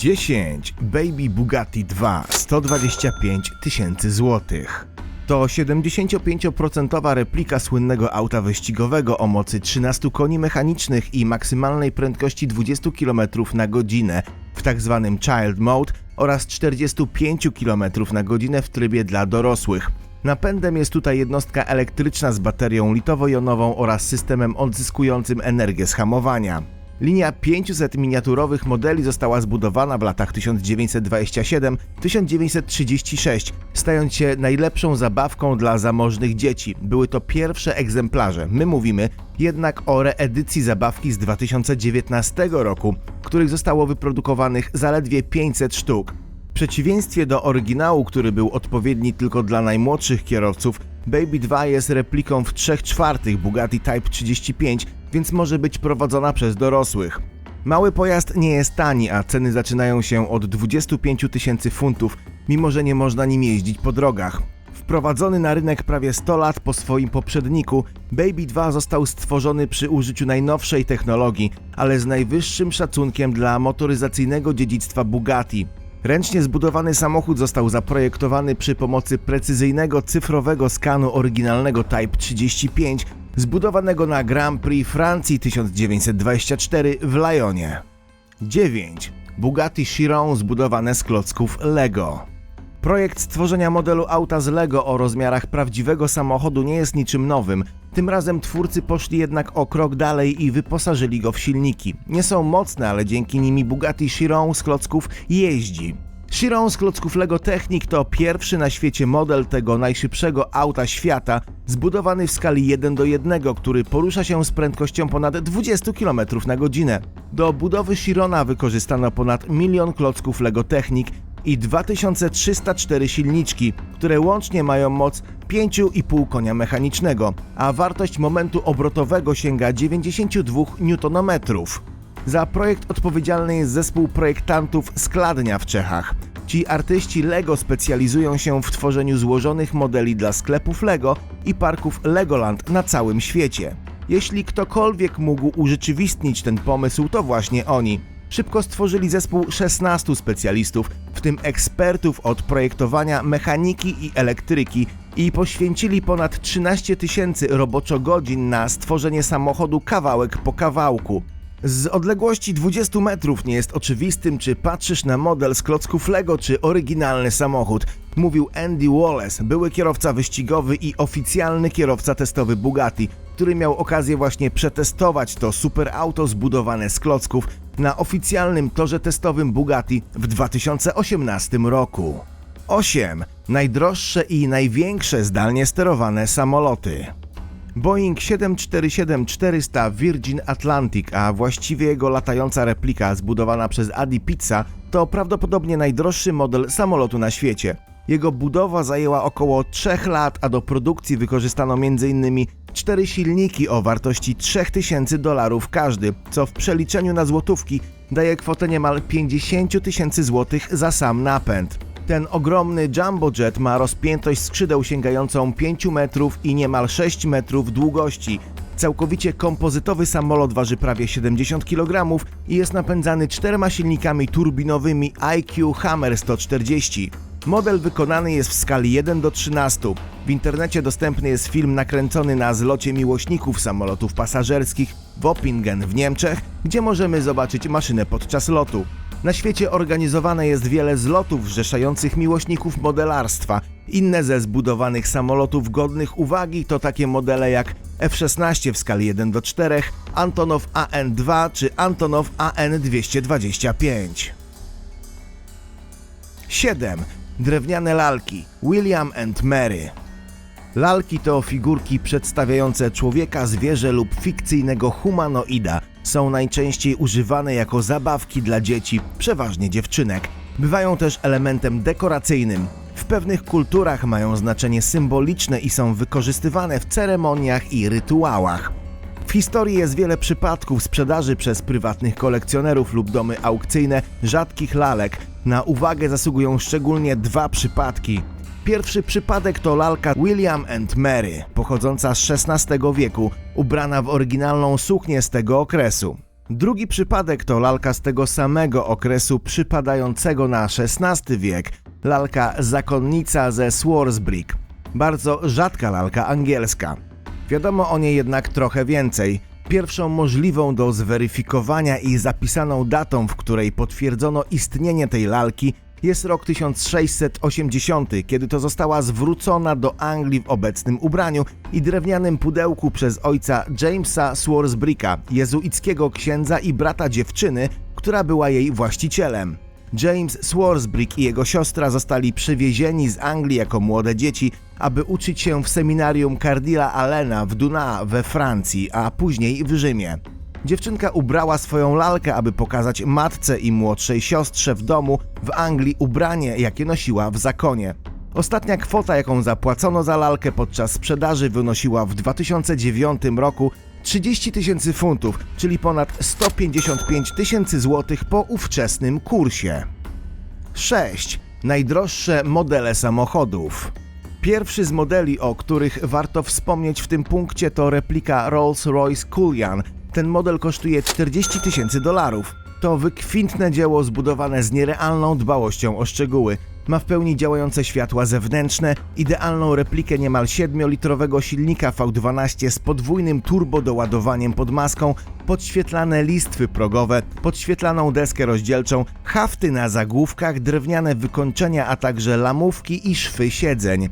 10. Baby Bugatti 2 125 tysięcy złotych. To 75% replika słynnego auta wyścigowego o mocy 13 koni mechanicznych i maksymalnej prędkości 20 km na godzinę w tzw. Child Mode oraz 45 km na godzinę w trybie dla dorosłych. Napędem jest tutaj jednostka elektryczna z baterią litowo-jonową oraz systemem odzyskującym energię z hamowania. Linia 500 miniaturowych modeli została zbudowana w latach 1927-1936, stając się najlepszą zabawką dla zamożnych dzieci. Były to pierwsze egzemplarze. My mówimy jednak o reedycji zabawki z 2019 roku, których zostało wyprodukowanych zaledwie 500 sztuk. W przeciwieństwie do oryginału, który był odpowiedni tylko dla najmłodszych kierowców, Baby 2 jest repliką w 3 czwartych Bugatti Type 35, więc może być prowadzona przez dorosłych. Mały pojazd nie jest tani, a ceny zaczynają się od 25 tysięcy funtów, mimo że nie można nim jeździć po drogach. Wprowadzony na rynek prawie 100 lat po swoim poprzedniku, Baby 2 został stworzony przy użyciu najnowszej technologii, ale z najwyższym szacunkiem dla motoryzacyjnego dziedzictwa Bugatti. Ręcznie zbudowany samochód został zaprojektowany przy pomocy precyzyjnego cyfrowego skanu oryginalnego Type 35, zbudowanego na Grand Prix Francji 1924 w Lyonie. 9. Bugatti Chiron zbudowane z klocków Lego. Projekt stworzenia modelu auta z Lego o rozmiarach prawdziwego samochodu nie jest niczym nowym. Tym razem twórcy poszli jednak o krok dalej i wyposażyli go w silniki. Nie są mocne, ale dzięki nimi Bugatti Chiron z klocków jeździ. Chiron z klocków Lego Technic to pierwszy na świecie model tego najszybszego auta świata, zbudowany w skali 1 do 1, który porusza się z prędkością ponad 20 km na godzinę. Do budowy Chirona wykorzystano ponad milion klocków Lego Technic i 2304 silniczki, które łącznie mają moc 5,5 konia mechanicznego, a wartość momentu obrotowego sięga 92 Nm. Za projekt odpowiedzialny jest zespół projektantów Skladnia w Czechach. Ci artyści Lego specjalizują się w tworzeniu złożonych modeli dla sklepów Lego i parków Legoland na całym świecie. Jeśli ktokolwiek mógł urzeczywistnić ten pomysł, to właśnie oni. Szybko stworzyli zespół 16 specjalistów, w tym ekspertów od projektowania mechaniki i elektryki i poświęcili ponad 13 tysięcy roboczo-godzin na stworzenie samochodu kawałek po kawałku. Z odległości 20 metrów nie jest oczywistym, czy patrzysz na model z klocków Lego, czy oryginalny samochód, mówił Andy Wallace, były kierowca wyścigowy i oficjalny kierowca testowy Bugatti, który miał okazję właśnie przetestować to superauto zbudowane z klocków na oficjalnym torze testowym Bugatti w 2018 roku. 8. Najdroższe i największe zdalnie sterowane samoloty. Boeing 747-400 Virgin Atlantic, a właściwie jego latająca replika zbudowana przez Adi Pizza, to prawdopodobnie najdroższy model samolotu na świecie. Jego budowa zajęła około 3 lat, a do produkcji wykorzystano m.in. cztery silniki o wartości 3000 dolarów każdy, co w przeliczeniu na złotówki daje kwotę niemal 50 tysięcy złotych za sam napęd. Ten ogromny jumbo jet ma rozpiętość skrzydeł sięgającą 5 metrów i niemal 6 metrów długości. Całkowicie kompozytowy samolot waży prawie 70 kg i jest napędzany czterema silnikami turbinowymi IQ Hammer 140. Model wykonany jest w skali 1 do 13. W internecie dostępny jest film nakręcony na zlocie miłośników samolotów pasażerskich w Oppingen w Niemczech, gdzie możemy zobaczyć maszynę podczas lotu. Na świecie organizowane jest wiele zlotów zrzeszających miłośników modelarstwa. Inne ze zbudowanych samolotów godnych uwagi to takie modele jak F-16 w skali 1 do 4, Antonow AN-2 czy Antonow AN-225. 7. Drewniane lalki William and Mary Lalki to figurki przedstawiające człowieka, zwierzę lub fikcyjnego humanoida. Są najczęściej używane jako zabawki dla dzieci, przeważnie dziewczynek. Bywają też elementem dekoracyjnym. W pewnych kulturach mają znaczenie symboliczne i są wykorzystywane w ceremoniach i rytuałach. W historii jest wiele przypadków sprzedaży przez prywatnych kolekcjonerów lub domy aukcyjne rzadkich lalek. Na uwagę zasługują szczególnie dwa przypadki. Pierwszy przypadek to lalka William and Mary, pochodząca z XVI wieku, ubrana w oryginalną suknię z tego okresu. Drugi przypadek to lalka z tego samego okresu przypadającego na XVI wiek, lalka zakonnica ze Swarsbrick. Bardzo rzadka lalka angielska. Wiadomo o niej jednak trochę więcej. Pierwszą możliwą do zweryfikowania i zapisaną datą, w której potwierdzono istnienie tej lalki, jest rok 1680, kiedy to została zwrócona do Anglii w obecnym ubraniu i drewnianym pudełku przez ojca Jamesa Swarsbricka, jezuickiego księdza i brata dziewczyny, która była jej właścicielem. James Swarsbrick i jego siostra zostali przywiezieni z Anglii jako młode dzieci, aby uczyć się w seminarium Cardilla Allena w Duna we Francji, a później w Rzymie. Dziewczynka ubrała swoją lalkę, aby pokazać matce i młodszej siostrze w domu w Anglii ubranie, jakie nosiła w zakonie. Ostatnia kwota, jaką zapłacono za lalkę podczas sprzedaży, wynosiła w 2009 roku 30 tysięcy funtów, czyli ponad 155 tysięcy złotych po ówczesnym kursie. 6. Najdroższe modele samochodów. Pierwszy z modeli, o których warto wspomnieć w tym punkcie, to replika Rolls-Royce Cullinan. Ten model kosztuje 40 tysięcy dolarów. To wykwintne dzieło zbudowane z nierealną dbałością o szczegóły. Ma w pełni działające światła zewnętrzne, idealną replikę niemal 7-litrowego silnika V12 z podwójnym turbodoładowaniem pod maską, podświetlane listwy progowe, podświetlaną deskę rozdzielczą, hafty na zagłówkach, drewniane wykończenia, a także lamówki i szwy siedzeń.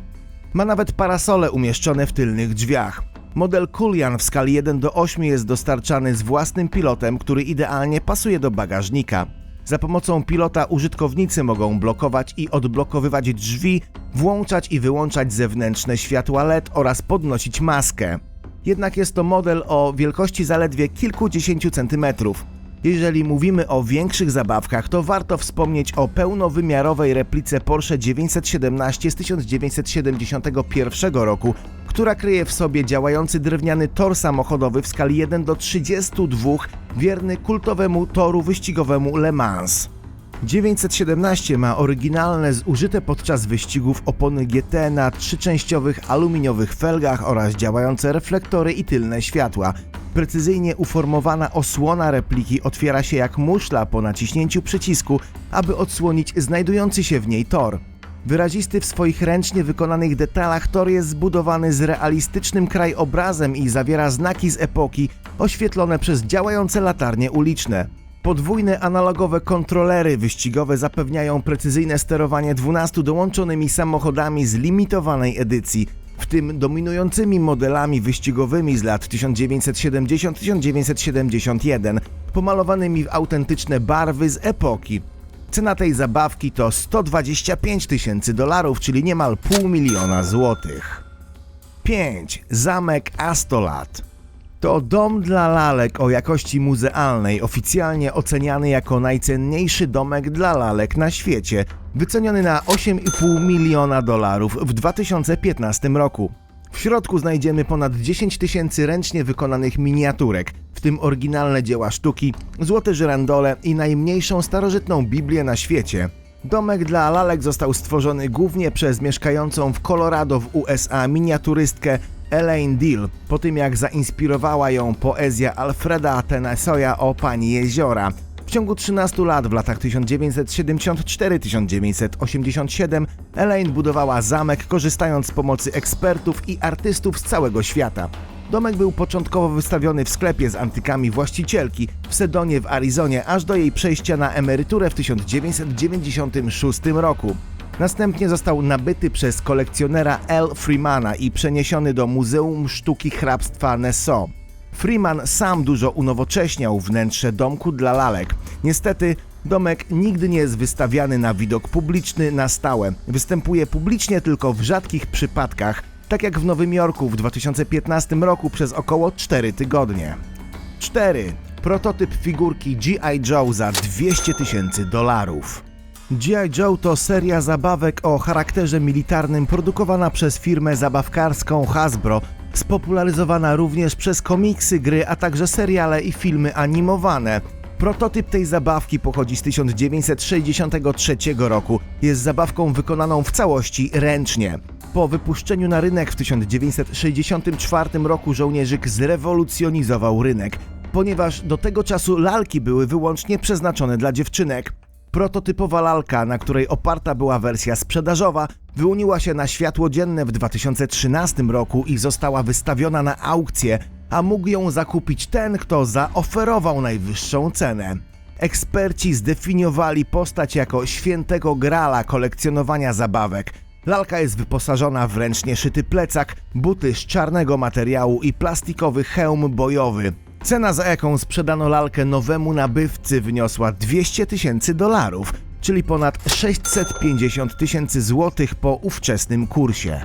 Ma nawet parasole umieszczone w tylnych drzwiach. Model Kulian w skali 1 do 8 jest dostarczany z własnym pilotem, który idealnie pasuje do bagażnika. Za pomocą pilota użytkownicy mogą blokować i odblokowywać drzwi, włączać i wyłączać zewnętrzne światła LED oraz podnosić maskę. Jednak jest to model o wielkości zaledwie kilkudziesięciu centymetrów. Jeżeli mówimy o większych zabawkach, to warto wspomnieć o pełnowymiarowej replice Porsche 917 z 1971 roku, która kryje w sobie działający drewniany tor samochodowy w skali 1 do 32, wierny kultowemu toru wyścigowemu Le Mans. 917 ma oryginalne zużyte podczas wyścigów opony GT na trzyczęściowych aluminiowych felgach oraz działające reflektory i tylne światła. Precyzyjnie uformowana osłona repliki otwiera się jak muszla po naciśnięciu przycisku, aby odsłonić znajdujący się w niej tor. Wyrazisty w swoich ręcznie wykonanych detalach tor jest zbudowany z realistycznym krajobrazem i zawiera znaki z epoki oświetlone przez działające latarnie uliczne. Podwójne analogowe kontrolery wyścigowe zapewniają precyzyjne sterowanie 12 dołączonymi samochodami z limitowanej edycji, w tym dominującymi modelami wyścigowymi z lat 1970-1971, pomalowanymi w autentyczne barwy z epoki. Cena tej zabawki to 125 tysięcy dolarów, czyli niemal pół miliona złotych. 5. Zamek Astolat to dom dla lalek o jakości muzealnej, oficjalnie oceniany jako najcenniejszy domek dla lalek na świecie, wyceniony na 8,5 miliona dolarów w 2015 roku. W środku znajdziemy ponad 10 tysięcy ręcznie wykonanych miniaturek, w tym oryginalne dzieła sztuki, złote żyrandole i najmniejszą starożytną Biblię na świecie. Domek dla lalek został stworzony głównie przez mieszkającą w Colorado w USA miniaturystkę Elaine Dill, po tym jak zainspirowała ją poezja Alfreda Tennessee'a o Pani Jeziora. W ciągu 13 lat w latach 1974-1987 Elaine budowała zamek korzystając z pomocy ekspertów i artystów z całego świata. Domek był początkowo wystawiony w sklepie z antykami właścicielki w Sedonie w Arizonie aż do jej przejścia na emeryturę w 1996 roku. Następnie został nabyty przez kolekcjonera L. Freemana i przeniesiony do Muzeum Sztuki Hrabstwa Nassau. Freeman sam dużo unowocześniał wnętrze domku dla lalek. Niestety domek nigdy nie jest wystawiany na widok publiczny na stałe. Występuje publicznie tylko w rzadkich przypadkach, tak jak w Nowym Jorku w 2015 roku przez około 4 tygodnie. 4. Prototyp figurki G.I. Joe za 200 tysięcy dolarów. G.I. Joe to seria zabawek o charakterze militarnym produkowana przez firmę zabawkarską Hasbro, spopularyzowana również przez komiksy, gry, a także seriale i filmy animowane. Prototyp tej zabawki pochodzi z 1963 roku. Jest zabawką wykonaną w całości ręcznie. Po wypuszczeniu na rynek w 1964 roku żołnierzyk zrewolucjonizował rynek. ponieważ do tego czasu lalki były wyłącznie przeznaczone dla dziewczynek. Prototypowa lalka, na której oparta była wersja sprzedażowa, wyłoniła się na światło dzienne w 2013 roku i została wystawiona na aukcję, a mógł ją zakupić ten, kto zaoferował najwyższą cenę. Eksperci zdefiniowali postać jako świętego grala kolekcjonowania zabawek. Lalka jest wyposażona w ręcznie szyty plecak, buty z czarnego materiału i plastikowy hełm bojowy. Cena, za jaką sprzedano lalkę nowemu nabywcy, wyniosła 200 tysięcy dolarów, czyli ponad 650 tysięcy złotych po ówczesnym kursie.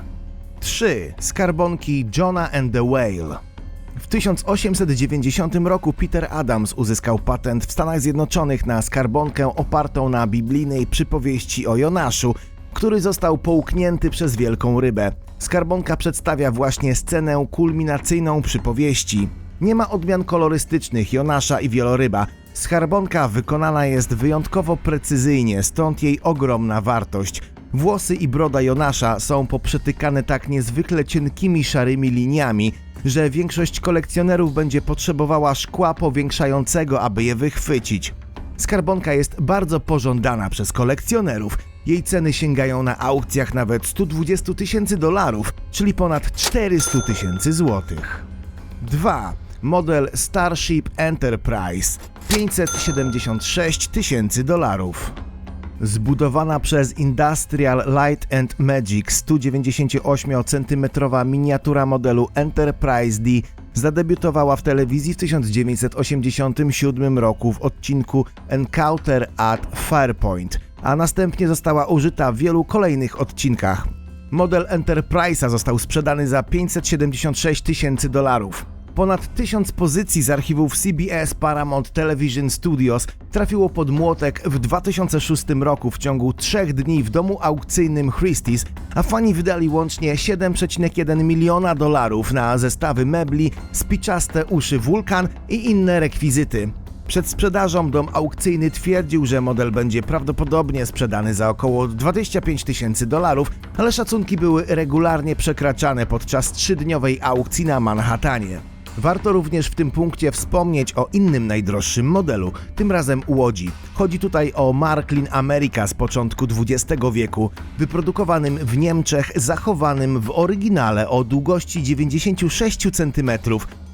3. Skarbonki Johna and the Whale w 1890 roku Peter Adams uzyskał patent w Stanach Zjednoczonych na skarbonkę opartą na biblijnej przypowieści o Jonaszu, który został połknięty przez wielką rybę. Skarbonka przedstawia właśnie scenę kulminacyjną przypowieści. Nie ma odmian kolorystycznych Jonasza i wieloryba. Skarbonka wykonana jest wyjątkowo precyzyjnie, stąd jej ogromna wartość. Włosy i broda Jonasza są poprzetykane tak niezwykle cienkimi szarymi liniami, że większość kolekcjonerów będzie potrzebowała szkła powiększającego, aby je wychwycić. Skarbonka jest bardzo pożądana przez kolekcjonerów. Jej ceny sięgają na aukcjach nawet 120 tysięcy dolarów, czyli ponad 400 tysięcy złotych. 2. Model Starship Enterprise 576 tysięcy dolarów. Zbudowana przez Industrial Light and Magic 198-centymetrowa miniatura modelu Enterprise D zadebiutowała w telewizji w 1987 roku w odcinku Encounter at Firepoint, a następnie została użyta w wielu kolejnych odcinkach. Model Enterprise'a został sprzedany za 576 tysięcy dolarów. Ponad tysiąc pozycji z archiwów CBS Paramount Television Studios trafiło pod młotek w 2006 roku w ciągu trzech dni w domu aukcyjnym Christie's, a fani wydali łącznie 7,1 miliona dolarów na zestawy mebli, spiczaste uszy wulkan i inne rekwizyty. Przed sprzedażą dom aukcyjny twierdził, że model będzie prawdopodobnie sprzedany za około 25 tysięcy dolarów, ale szacunki były regularnie przekraczane podczas trzydniowej aukcji na Manhattanie. Warto również w tym punkcie wspomnieć o innym najdroższym modelu, tym razem Łodzi. Chodzi tutaj o Marklin America z początku XX wieku, wyprodukowanym w Niemczech, zachowanym w oryginale o długości 96 cm,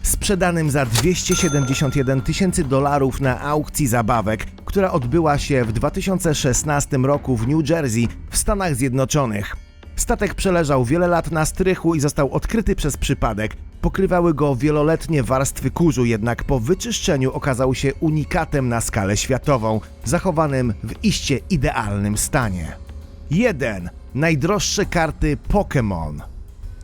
sprzedanym za 271 tysięcy dolarów na aukcji zabawek, która odbyła się w 2016 roku w New Jersey w Stanach Zjednoczonych. Statek przeleżał wiele lat na strychu i został odkryty przez przypadek. Pokrywały go wieloletnie warstwy kurzu, jednak po wyczyszczeniu okazał się unikatem na skalę światową, zachowanym w iście idealnym stanie. 1. Najdroższe karty Pokémon.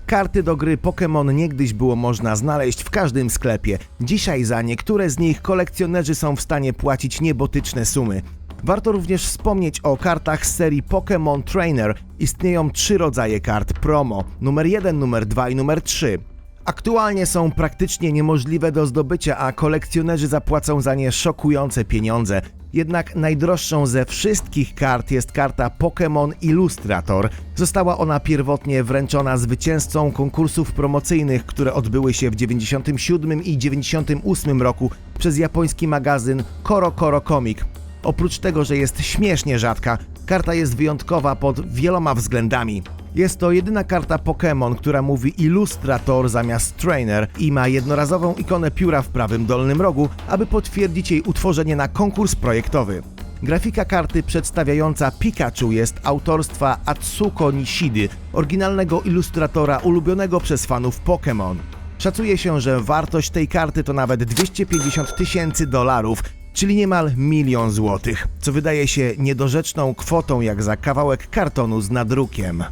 Karty do gry Pokémon niegdyś było można znaleźć w każdym sklepie. Dzisiaj za niektóre z nich kolekcjonerzy są w stanie płacić niebotyczne sumy. Warto również wspomnieć o kartach z serii Pokémon Trainer. Istnieją trzy rodzaje kart promo: numer 1, numer 2 i numer 3. Aktualnie są praktycznie niemożliwe do zdobycia, a kolekcjonerzy zapłacą za nie szokujące pieniądze. Jednak najdroższą ze wszystkich kart jest karta Pokémon Illustrator. Została ona pierwotnie wręczona zwycięzcom konkursów promocyjnych, które odbyły się w 97 i 98 roku przez japoński magazyn Koro Koro Comic. Oprócz tego, że jest śmiesznie rzadka, karta jest wyjątkowa pod wieloma względami. Jest to jedyna karta Pokémon, która mówi Illustrator zamiast Trainer i ma jednorazową ikonę pióra w prawym dolnym rogu, aby potwierdzić jej utworzenie na konkurs projektowy. Grafika karty przedstawiająca Pikachu jest autorstwa Atsuko Nishidy, oryginalnego ilustratora ulubionego przez fanów Pokémon. Szacuje się, że wartość tej karty to nawet 250 tysięcy dolarów, czyli niemal milion złotych, co wydaje się niedorzeczną kwotą jak za kawałek kartonu z nadrukiem.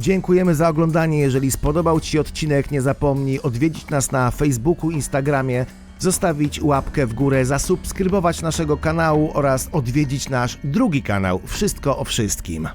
Dziękujemy za oglądanie. Jeżeli spodobał Ci odcinek, nie zapomnij odwiedzić nas na Facebooku, Instagramie, zostawić łapkę w górę, zasubskrybować naszego kanału oraz odwiedzić nasz drugi kanał Wszystko o Wszystkim.